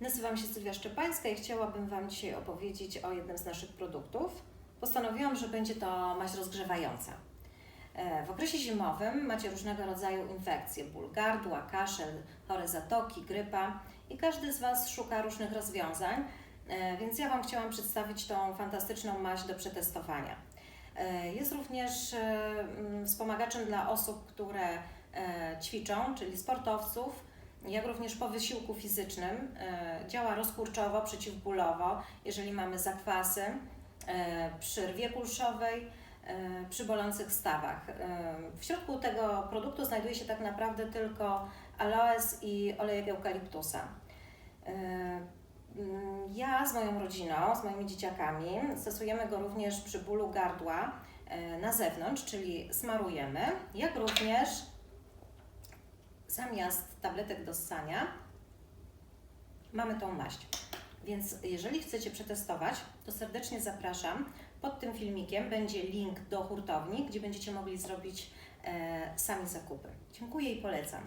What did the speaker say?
nazywam się Sylwia Szczepańska i chciałabym Wam dzisiaj opowiedzieć o jednym z naszych produktów. Postanowiłam, że będzie to maść rozgrzewająca. E, W okresie zimowym macie różnego rodzaju infekcje, ból gardła, kaszel, chore zatoki, grypa i każdy z Was szuka różnych rozwiązań, e, więc ja Wam chciałam przedstawić tą fantastyczną maść do przetestowania. E, Jest również wspomagaczem dla osób, które ćwiczą, czyli sportowców, jak również po wysiłku fizycznym. E, Działa rozkurczowo, przeciwbólowo, jeżeli mamy zakwasy, e, przy rwie kulszowej, e, przy bolących stawach. W środku tego produktu znajduje się tak naprawdę tylko aloes i olejek eukaliptusa. Mm, Ja z moją rodziną, z moimi dzieciakami stosujemy go również przy bólu gardła na zewnątrz, czyli smarujemy, jak również zamiast tabletek do ssania mamy tą maść. Więc jeżeli chcecie przetestować, to serdecznie zapraszam. Pod tym filmikiem będzie link do hurtowni, gdzie będziecie mogli zrobić e, sami zakupy. Dziękuję i polecam.